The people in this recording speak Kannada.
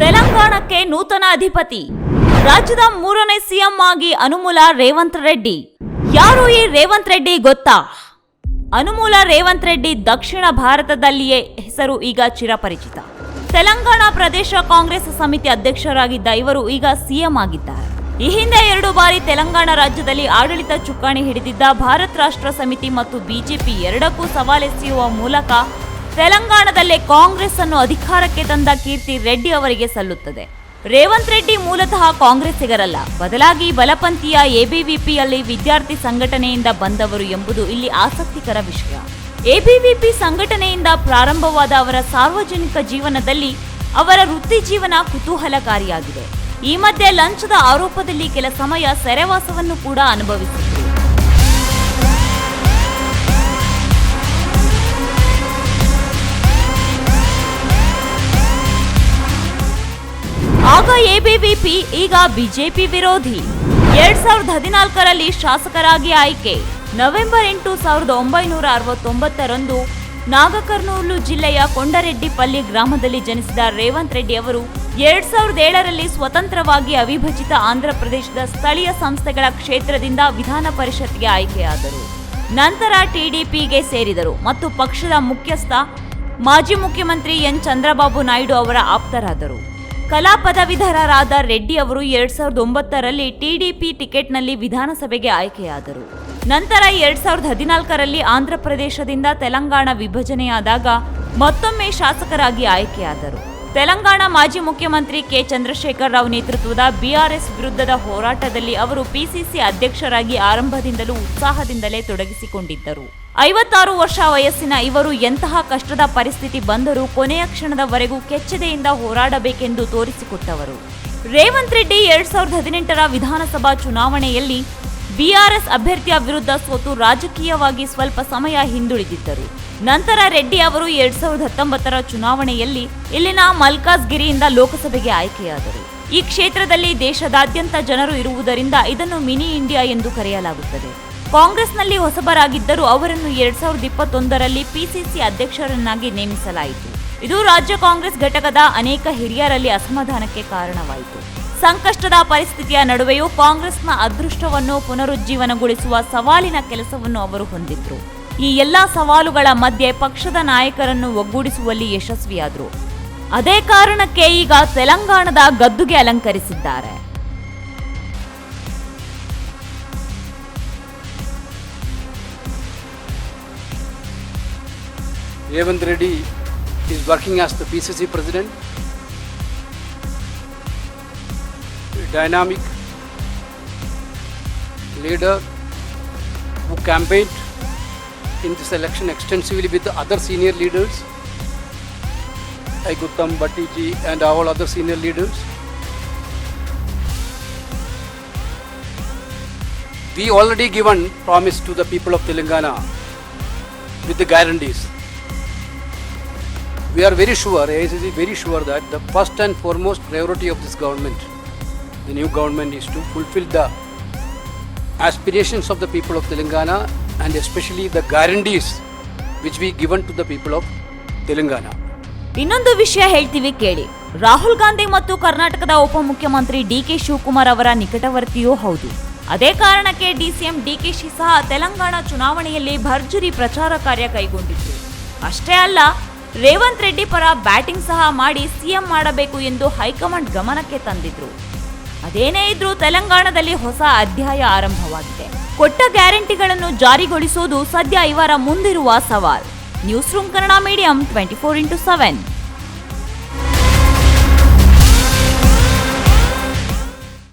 ತೆಲಂಗಾಣಕ್ಕೆ ನೂತನ ಅಧಿಪತಿ. ರಾಜ್ಯದ ಮೂರನೇ ಸಿಎಂ ಆಗಿ ಅನುಮೂಲ ರೇವಂತ್ ರೆಡ್ಡಿ. ಯಾರು ಈ ರೇವಂತ್ ರೆಡ್ಡಿ ಗೊತ್ತಾ? ಅನುಮೂಲ ರೇವಂತ್ ರೆಡ್ಡಿ ದಕ್ಷಿಣ ಭಾರತದಲ್ಲಿಯೇ ಹೆಸರು ಈಗ ಚಿರಪರಿಚಿತ. ತೆಲಂಗಾಣ ಪ್ರದೇಶ ಕಾಂಗ್ರೆಸ್ ಸಮಿತಿ ಅಧ್ಯಕ್ಷರಾಗಿದ್ದ ಇವರು ಈಗ ಸಿಎಂ ಆಗಿದ್ದಾರೆ. ಈ ಹಿಂದೆ ಎರಡು ಬಾರಿ ತೆಲಂಗಾಣ ರಾಜ್ಯದಲ್ಲಿ ಆಡಳಿತ ಚುಕ್ಕಾಣಿ ಹಿಡಿದಿದ್ದ ಭಾರತ್ ರಾಷ್ಟ್ರ ಸಮಿತಿ ಮತ್ತು ಬಿಜೆಪಿ ಎರಡಕ್ಕೂ ಸವಾಲೆಸೆಯುವ ಮೂಲಕ ತೆಲಂಗಾಣದಲ್ಲೇ ಕಾಂಗ್ರೆಸ್ ಅನ್ನು ಅಧಿಕಾರಕ್ಕೆ ತಂದ ಕೀರ್ತಿ ರೆಡ್ಡಿ ಅವರಿಗೆ ಸಲ್ಲುತ್ತದೆ. ರೇವಂತ್ ರೆಡ್ಡಿ ಮೂಲತಃ ಕಾಂಗ್ರೆಸ್ಸಿಗರಲ್ಲ. ಬದಲಾಗಿ ಬಲಪಂಥೀಯ ಎಬಿವಿಪಿಯಲ್ಲಿ ವಿದ್ಯಾರ್ಥಿ ಸಂಘಟನೆಯಿಂದ ಬಂದವರು ಎಂಬುದು ಇಲ್ಲಿ ಆಸಕ್ತಿಕರ ವಿಷಯ. ಎಬಿವಿಪಿ ಸಂಘಟನೆಯಿಂದ ಪ್ರಾರಂಭವಾದ ಅವರ ಸಾರ್ವಜನಿಕ ಜೀವನದಲ್ಲಿ ಅವರ ವೃತ್ತಿ ಜೀವನ ಕುತೂಹಲಕಾರಿಯಾಗಿದೆ. ಈ ಮಧ್ಯೆ ಲಂಚದ ಆರೋಪದಲ್ಲಿ ಕೆಲ ಸಮಯ ಸೆರೆವಾಸವನ್ನು ಕೂಡ ಅನುಭವಿಸಿದರು ಎಬಿವಿಪಿ, ಈಗ ಬಿಜೆಪಿ ವಿರೋಧಿ. ಎರಡ್ ಸಾವಿರದ ಹದಿನಾಲ್ಕರಲ್ಲಿ ಶಾಸಕರಾಗಿ ಆಯ್ಕೆ. ನವೆಂಬರ್ ಎಂಟು ಸಾವಿರದ ಒಂಬೈನೂರ ಅರವತ್ತೊಂಬತ್ತರಂದು ನಾಗಕರ್ನೂಲು ಜಿಲ್ಲೆಯ ಕೊಂಡರೆಡ್ಡಿಪಲ್ಲಿ ಗ್ರಾಮದಲ್ಲಿ ಜನಿಸಿದ ರೇವಂತ್ ರೆಡ್ಡಿ ಅವರು ಎರಡ್ ಸಾವಿರದ ಏಳರಲ್ಲಿ ಸ್ವತಂತ್ರವಾಗಿ ಅವಿಭಜಿತ ಆಂಧ್ರಪ್ರದೇಶದ ಸ್ಥಳೀಯ ಸಂಸ್ಥೆಗಳ ಕ್ಷೇತ್ರದಿಂದ ವಿಧಾನ ಪರಿಷತ್ಗೆ ಆಯ್ಕೆಯಾದರು. ನಂತರ ಟಿಡಿಪಿಗೆ ಸೇರಿದರು ಮತ್ತು ಪಕ್ಷದ ಮುಖ್ಯಸ್ಥ, ಮಾಜಿ ಮುಖ್ಯಮಂತ್ರಿ ಎನ್. ಚಂದ್ರಬಾಬು ನಾಯ್ಡು ಅವರ ಆಪ್ತರಾದರು. ಕಲಾ ಪದವೀಧರರಾದ ರೆಡ್ಡಿ ಅವರು ಎರಡ್ ಸಾವಿರದ ಒಂಬತ್ತರಲ್ಲಿ ಟಿಡಿಪಿ ಟಿಕೆಟ್ನಲ್ಲಿ ವಿಧಾನಸಭೆಗೆ ಆಯ್ಕೆಯಾದರು. ನಂತರ ಎರಡ್ ಸಾವಿರದ ಹದಿನಾಲ್ಕರಲ್ಲಿ ಆಂಧ್ರಪ್ರದೇಶದಿಂದ ತೆಲಂಗಾಣ ವಿಭಜನೆಯಾದಾಗ ಮತ್ತೊಮ್ಮೆ ಶಾಸಕರಾಗಿ ಆಯ್ಕೆಯಾದರು. ತೆಲಂಗಾಣ ಮಾಜಿ ಮುಖ್ಯಮಂತ್ರಿ ಕೆ ಚಂದ್ರಶೇಖರ್ ರಾವ್ ನೇತೃತ್ವದ ಬಿಆರ್ಎಸ್ ವಿರುದ್ಧದ ಹೋರಾಟದಲ್ಲಿ ಅವರು ಪಿಸಿಸಿ ಅಧ್ಯಕ್ಷರಾಗಿ ಆರಂಭದಿಂದಲೂ ಉತ್ಸಾಹದಿಂದಲೇ ತೊಡಗಿಸಿಕೊಂಡಿದ್ದರು. ಐವತ್ತಾರು ವರ್ಷ ವಯಸ್ಸಿನ ಇವರು ಎಂತಹ ಕಷ್ಟದ ಪರಿಸ್ಥಿತಿ ಬಂದರೂ ಕೊನೆಯ ಕ್ಷಣದವರೆಗೂ ಕೆಚ್ಚದೆಯಿಂದ ಹೋರಾಡಬೇಕೆಂದು ತೋರಿಸಿಕೊಟ್ಟವರು. ರೇವಂತ್ ರೆಡ್ಡಿ ಎರಡ್ ಸಾವಿರದ ಹದಿನೆಂಟರ ವಿಧಾನಸಭಾ ಚುನಾವಣೆಯಲ್ಲಿ ಬಿಆರ್ಎಸ್ ಅಭ್ಯರ್ಥಿಯ ವಿರುದ್ಧ ಸೋತು ರಾಜಕೀಯವಾಗಿ ಸ್ವಲ್ಪ ಸಮಯ ಹಿಂದುಳಿದಿದ್ದರು. ನಂತರ ರೆಡ್ಡಿ ಅವರು ಎರಡ್ ಸಾವಿರದ ಹತ್ತೊಂಬತ್ತರ ಚುನಾವಣೆಯಲ್ಲಿ ಇಲ್ಲಿನ ಮಲ್ಕಾಜ್ಗಿರಿಯಿಂದ ಲೋಕಸಭೆಗೆ ಆಯ್ಕೆಯಾದರು. ಈ ಕ್ಷೇತ್ರದಲ್ಲಿ ದೇಶದಾದ್ಯಂತ ಜನರು ಇರುವುದರಿಂದ ಇದನ್ನು ಮಿನಿ ಇಂಡಿಯಾ ಎಂದು ಕರೆಯಲಾಗುತ್ತದೆ. ಕಾಂಗ್ರೆಸ್ನಲ್ಲಿ ಹೊಸಬರಾಗಿದ್ದರೂ ಅವರನ್ನು ಎರಡ್ ಸಾವಿರದ ಇಪ್ಪತ್ತೊಂದರಲ್ಲಿ ಪಿಸಿಸಿ ಅಧ್ಯಕ್ಷರನ್ನಾಗಿ ನೇಮಿಸಲಾಯಿತು. ಇದು ರಾಜ್ಯ ಕಾಂಗ್ರೆಸ್ ಘಟಕದ ಅನೇಕ ಹಿರಿಯರಲ್ಲಿ ಅಸಮಾಧಾನಕ್ಕೆ ಕಾರಣವಾಯಿತು. ಸಂಕಷ್ಟದ ಪರಿಸ್ಥಿತಿಯ ನಡುವೆಯೂ ಕಾಂಗ್ರೆಸ್ನ ಅದೃಷ್ಟವನ್ನು ಪುನರುಜ್ಜೀವನಗೊಳಿಸುವ ಸವಾಲಿನ ಕೆಲಸವನ್ನು ಅವರು ಹೊಂದಿದ್ರು. ಈ ಎಲ್ಲಾ ಸವಾಲುಗಳ ಮಧ್ಯೆ ಪಕ್ಷದ ನಾಯಕರನ್ನು ಒಗ್ಗೂಡಿಸುವಲ್ಲಿ ಯಶಸ್ವಿಯಾದರು. ಅದೇ ಕಾರಣಕ್ಕೆ ಈಗ ತೆಲಂಗಾಣದ ಗದ್ದುಗೆ ಅಲಂಕರಿಸಿದ್ದಾರೆ. Revant Reddy is working as the PCC president. Dynamic leader who campaigned in this election extensively with the other senior leaders, like Uttam Bhattiji and all other senior leaders. We already given promise to the people of Telangana with the guarantees. We are very sure, AICC is very sure that the first and foremost priority of this government, the new government, is to fulfill the aspirations of the people of Telangana and especially the guarantees which we given to the people of Telangana. ಇನ್ನೊಂದು ವಿಷಯ ಹೇಳ್ತೀವಿ ಕೇಳಿ. ರಾಹುಲ್ ಗಾಂಧಿ ಮತ್ತು ಕರ್ನಾಟಕದ ಉಪಮುಖ್ಯಮಂತ್ರಿ ಡಿ ಕೆ ಶಿವಕುಮಾರ್ ಅವರ ನಿಕಟವರ್ತಿಯೂ ಹೌದು. ಅದೇ ಕಾರಣಕ್ಕೆ ಡಿಸಿಎಂ ಡಿಕೆಶಿ ಸಹ ತೆಲಂಗಾಣ ಚುನಾವಣೆಯಲ್ಲಿ ಭರ್ಜರಿ ಪ್ರಚಾರ ಕಾರ್ಯ ಕೈಗೊಂಡಿತ್ತು. ಅಷ್ಟೇ ಅಲ್ಲ ರೇವಂತ್ ರೆಡ್ಡಿ ಪರ ಬ್ಯಾಟಿಂಗ್ ಸಹ ಮಾಡಿ ಸಿಎಂ ಮಾಡಬೇಕು ಎಂದು ಹೈಕಮಾಂಡ್ ಗಮನಕ್ಕೆ ತಂದಿದ್ರು. ಅದೇನೇ ಇದ್ರೂ ತೆಲಂಗಾಣದಲ್ಲಿ ಹೊಸ ಅಧ್ಯಾಯ ಆರಂಭವಾಗಿದೆ. ಕೊಟ್ಟ ಗ್ಯಾರಂಟಿಗಳನ್ನು ಜಾರಿಗೊಳಿಸುವುದು ಸದ್ಯ ಇವರ ಮುಂದಿರುವ ಸವಾಲ್. News room Kannada medium twenty four into seven